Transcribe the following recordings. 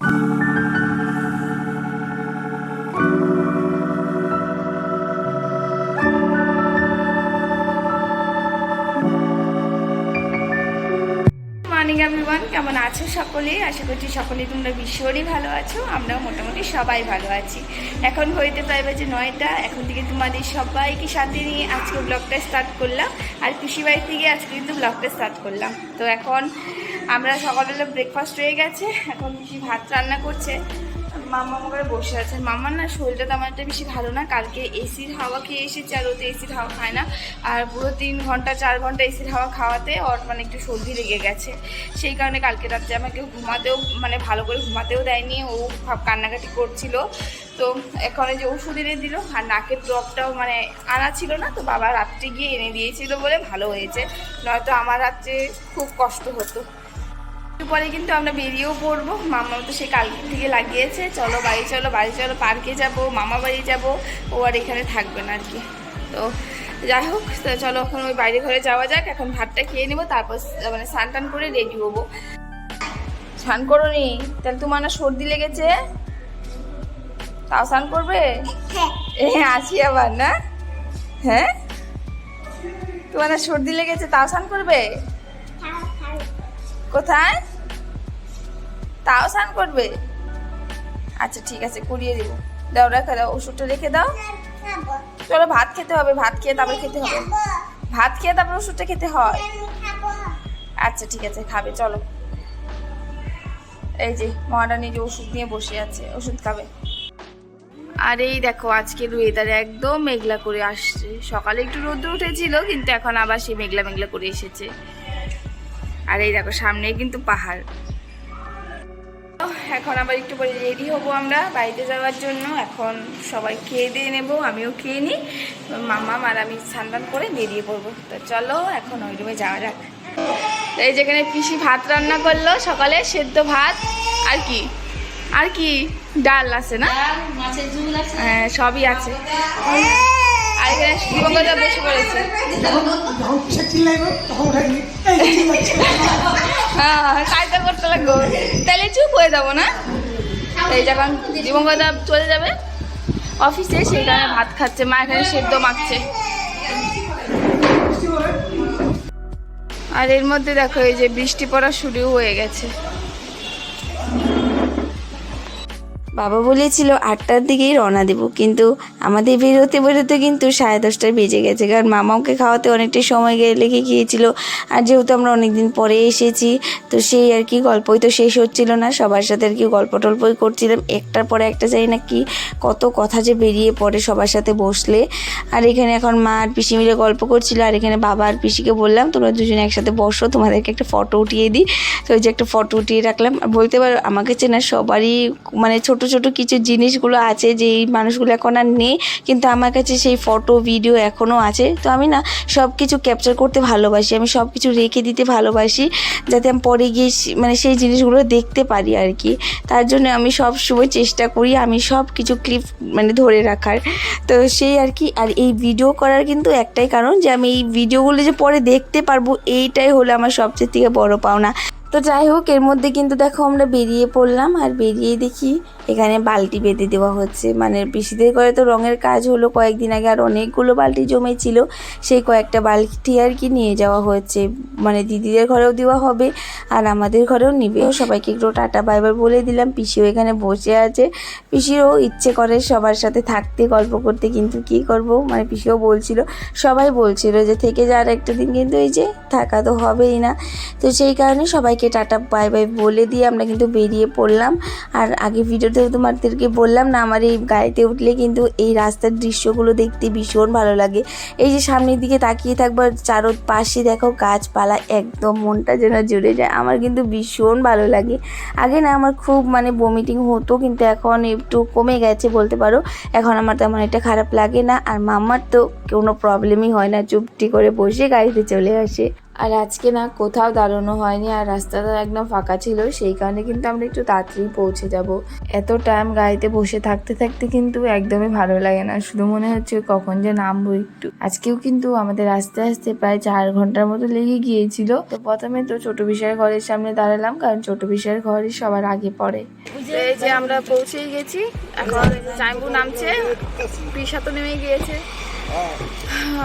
Thank you. Everyone কেমন আছো সকলে? আশা করছি সকলে তোমরা ভীষণই ভালো আছো, আমরাও মোটামুটি সবাই ভালো আছি। এখন হইতে প্রায় বাজে নয়টা, এখন থেকে তোমাদের সবাইকে সাথে নিয়ে আজকে ব্লগটা স্টার্ট করলাম। আর কৃষি বাড়ি থেকে আজকে কিন্তু ব্লগটা স্টার্ট করলাম। তো এখন আমরা সকালবেলা ব্রেকফাস্ট হয়ে গেছে, এখন কৃষি ভাত রান্না করছে। মাম্মা করে বসে আছে। মামার না শরীরটা তো আমার একটা বেশি ভালো না। কালকে এসির হাওয়া খেয়ে এসেছে, আর ওতে এসির হাওয়া খায় না। আর পুরো তিন ঘণ্টা, চার ঘণ্টা এসির হাওয়া খাওয়াতে ওর মানে একটু সর্দি লেগে গেছে। সেই কারণে কালকে রাত্রে আমাকে ঘুমাতেও মানে ভালো করে ঘুমাতেও দেয়নি। ও কান্নাকাটি করছিল। তো এখন যে ওষুধ এনে দিল, আর নাকের ড্রপটাও মানে আনা ছিল না, তো বাবা রাত্রে গিয়ে এনে দিয়েছিল বলে ভালো হয়েছে। নয়তো আমার রাত্রে খুব কষ্ট হতো। পরে কিন্তু আমরা বেরিয়েও পড়ব। মামা তো সে কালকে থেকে লাগিয়েছে। চলো বাড়ি চলো বাড়ি চলো পার্কে যাব মামা বাড়ি যাব। ও আর এখানে থাকবে না আর কি। তো যাই হোক তো চলো এখন ওই বাইরে ঘরে যাওয়া যাক। এখন ভাতটা খেয়ে নেব তারপর মানে স্নান টান করে রেডি হব। স্নান করো নি তাহলে তোমার না সর্দি লেগেছে? তাও স্নান করবে? এ আসি আবার না? হ্যাঁ? তোমার না সর্দি লেগেছে তাও স্নান করবে? কোথায়? তাও স্নান করবে? আচ্ছা ঠিক আছে, কুড়িয়ে দিব। দাও, রেখে দাও, ওষুধটা রেখে দাও। চলো, ভাত খেতে হবে, ভাত খেয়ে তারপরে খেতে হবে। ভাত খেয়ে তারপর ওষুধটা খেতে হয়। আচ্ছা ঠিক আছে, খাবে, চলো। এই যে, মহারানী যে ওষুধ নিয়ে বসে আছে, ওষুধ খাবে। আর এই দেখো, আজকের ওয়েদার একদম মেঘলা করে আসছে। সকালে একটু রোদ্র উঠেছিল, কিন্তু এখন আবার সে মেঘলা মেঘলা করে এসেছে। আর এই দেখো, সামনেই কিন্তু পাহাড়। এখন আবার একটু পরে রেডি হব আমরা বাড়িতে যাওয়ার জন্য। এখন সবাই খেয়ে দিয়ে নেব আমিও খেয়ে নিই। মামা আর আমি স্নান করে বেরিয়ে পড়ব। তো চলো এখন ওই রুমে যাওয়া যাক। তো এই যেখানে পিসি ভাত রান্না করল সকালে সেদ্ধ ভাত আর কি? আর কি? ডাল আছে না? হ্যাঁ সবই আছে। আর এখানে শুভঙ্গদা বসে পড়েছে যখন যখন কিসে চিল্লাইব তখন ওটা কি এই চিল্লাচ্ছে হ্যাঁ কাজটা করতে লাগবো। তাহলে চুপ হয়ে যাব না? এই যখন দিবঙ্গদা চলে যাবে অফিসে সেই কারণে ভাত খাচ্ছে, মা এখানে সেদ্ধ মাখছে। আর এর মধ্যে দেখো, এই যে বৃষ্টি পড়া শুরু হয়ে গেছে। বাবা বলেছিল, আটটার দিকেই রওনা দেবো। কিন্তু আমাদের বেরোতে বেরোতে কিন্তু সাড়ে দশটায় বেজে গেছে। কারণ মামাকে খাওয়াতে অনেকটাই সময় লেগে গিয়েছিল। আর যেহেতু আমরা অনেকদিন পরে এসেছি, তো সেই আর কি গল্পই তো শেষ হচ্ছিল না। সবার সাথে আর কি গল্প টল্পই করছিলাম। একটার পরে একটা যাই না কি, কত কথা যে বেরিয়ে পড়ে সবার সাথে বসলে। আর এখানে এখন মা আর পিসি মিলে গল্প করছিল। আর এখানে বাবা আর পিসিকে বললাম, তোমরা দুজনে একসাথে বসো, তোমাদেরকে একটা ফটো উঠিয়ে দিই। তো ওই যে একটা ফটো উঠিয়ে রাখলাম। আর বলতে পারো, আমাকে চেনা সবারই মানে ছোট ছোট কিছু জিনিসগুলো আছে যে এই মানুষগুলো এখন আর নেই, কিন্তু আমার কাছে সেই ফটো ভিডিও এখনও আছে। তো আমি না সব কিছু ক্যাপচার করতে ভালোবাসি, আমি সব কিছু রেখে দিতে ভালোবাসি, যাতে আমি পরে গিয়ে মানে সেই জিনিসগুলো দেখতে পারি আর কি। তার জন্য আমি সব সময় চেষ্টা করি আমি সব কিছু ক্লিপ মানে ধরে রাখার। তো সেই আর কি, আর এই ভিডিও করার কিন্তু একটাই কারণ যে আমি এই ভিডিওগুলো যে পরে দেখতে পারব, এইটাই হলো আমার সবচেয়ে থেকে বড় পাওনা। তো যাই হোক, এর মধ্যে কিন্তু দেখো আমরা বেরিয়ে পড়লাম, আর বেরিয়ে দেখি এখানে বালতি বেঁধে দেওয়া হচ্ছে। মানে পিসিদের করে তো রঙের কাজ হলো। কয়েকদিন আগে আর অনেকগুলো বালতি জমেছিল। সেই কয়েকটা বালতি আর কি নিয়ে যাওয়া হচ্ছে। মানে দিদিদের ঘরেও দেওয়া হবে আর আমাদের ঘরেও নিবে। সবাইকে একটু টাটা বাইবার বলে দিলাম। পিসিও এখানে বসে আছে। পিসিরও ইচ্ছে করে সবার সাথে থাকতে, গল্প করতে। কিন্তু কি করব? মানে পিসিও বলছিল, সবাই বলছিল যে থেকে যাওয়ার একটা দিন। কিন্তু এই যে থাকা তো হবেই না। তো সেই কারণে সবাইকে টাটা, বাই বাই বলে দিয়ে আমরা কিন্তু বেরিয়ে পড়লাম। আর আগে ভিডিওতেও তোমাদেরকে বললাম না, আমার এই গাড়িতে উঠলে কিন্তু এই রাস্তার দৃশ্যগুলো দেখতে ভীষণ ভালো লাগে। এই যে সামনের দিকে তাকিয়ে থাকবার চারো পাশে দেখো গাছপালা, একদম মনটা যেন জুড়ে যায়। আমার কিন্তু ভীষণ ভালো লাগে। আগে না আমার খুব মানে বমিটিং হতো, কিন্তু এখন একটু কমে গেছে বলতে পারো। এখন আমার তেমন একটা খারাপ লাগে না, আর মামার তো কোনো প্রবলেমই হয় না, চুপটি করে বসে গাড়িতে চলে আসে। আর আজকে না কোথাও দাঁড়ানো হয়নি আর রাস্তাটা একদম ফাঁকা ছিল, সেই কারণে কিন্তু আমরা একটু তাড়াতাড়ি পৌঁছে যাব। এত টাইম গাড়িতে বসে থাকতে থাকতে কিন্তু একদমই ভালো লাগে না, শুধু মনে হচ্ছে কখন যে নামবো একটু। আজকেও কিন্তু আমাদের আস্তে আস্তে প্রায় চার ঘণ্টার মতো লেগে গিয়েছিল। তো প্রথমে তো ছোট বিষয়ের ঘরের সামনে দাঁড়ালাম, কারণ ছোট বিষয়ের ঘরই সবার আগে পড়ে। যে আমরা পৌঁছেই গেছি, এখন নামছে, পিসা তো নেমে গিয়েছে।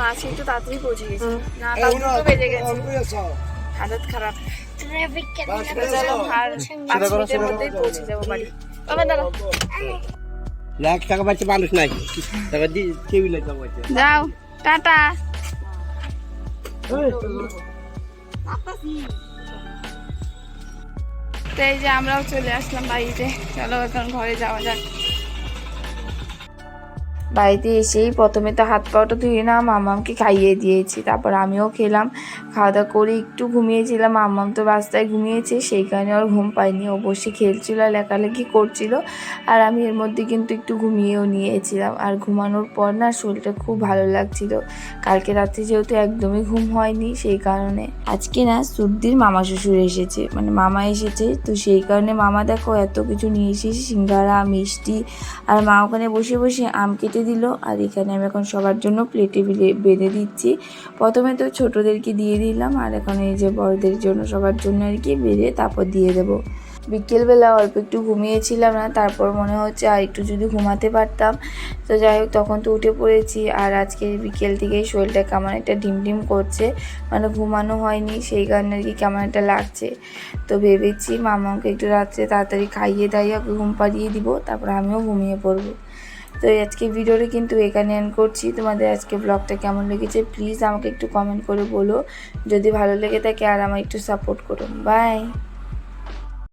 আজকে একটু তাড়াতাড়ি পৌঁছে গেছি। না তাও দুটো বেজে গেছে। হালত খারাপ। চলো আর পাঁচ মিনিটের মধ্যেই পৌঁছে যাব বাড়ি। বাবা দাঁড়াও। লাখ টাকা পাচ্ছে মানুষ নাই। টাকা দিয়ে কেউই নাই যাও টাটা। তো এই যে আমরাও চলে আসলাম বাড়িতে। চলো এখন ঘরে যাওয়া যাক। বাড়িতে এসেই প্রথমে তো হাত পাটা ধুয়ে না মামামকে খাইয়ে দিয়েছি, তারপর আমিও খেলাম। খাওয়া দাওয়া করে একটু ঘুমিয়েছিলাম, মামাম তো রাস্তায় ঘুমিয়েছে, সেই কারণে ওর ঘুম ও বসে খেলছিল আর লেখালেখি করছিল আর আমি এর মধ্যে কিন্তু একটু ঘুমিয়েও নিয়েছিলাম। আর ঘুমানোর পর না শরীরটা খুব ভালো লাগছিল। কালকে রাত্রে যেহেতু একদমই ঘুম হয়নি, সেই কারণে। আজকে না সুদ্দির মামা শ্বশুর এসেছে মানে মামা এসেছে, তো সেই কারণে মামা দেখো এত কিছু নিয়ে এসেছে, সিঙ্গারা, মিষ্টি, আর মা ওখানে বসে বসে আম কেটে দিল আর এখানে আমি এখন সবার জন্য প্লেটে বেঁধে দিচ্ছি। প্রথমে তো ছোটদেরকে দিয়ে দিলাম আর এখন এই যে বড়দের জন্য সবার জন্য আর কি বেঁধে তারপর দিয়ে দেবো। বিকেলবেলা অল্প একটু ঘুমিয়েছিলাম না, তারপর মনে হচ্ছে আর একটু যদি ঘুমাতে পারতাম। তো যাই হোক, তখন তো উঠে পড়েছি আর আজকে বিকেল থেকেই শরীরটা কেমন একটা ডিম ডিম করছে। মানে ঘুমানো হয়নি, সেই কারণে আর কি কেমন একটা লাগছে। তো ভেবেছি মামাকে একটু রাত্রে তাড়াতাড়ি খাইয়ে দাইয়ে ঘুম পাড়িয়ে দিব, তারপর আমিও ঘুমিয়ে পড়ব। তো আজকে ভিডিওটা কিন্তু এখানে এন করছি। তোমাদের আজকে ব্লগটা কেমন লেগেছে প্লিজ আমাকে একটু কমেন্ট করে বলো। যদি ভালো লেগে থাকে আর আমার একটু সাপোর্ট করুন বাই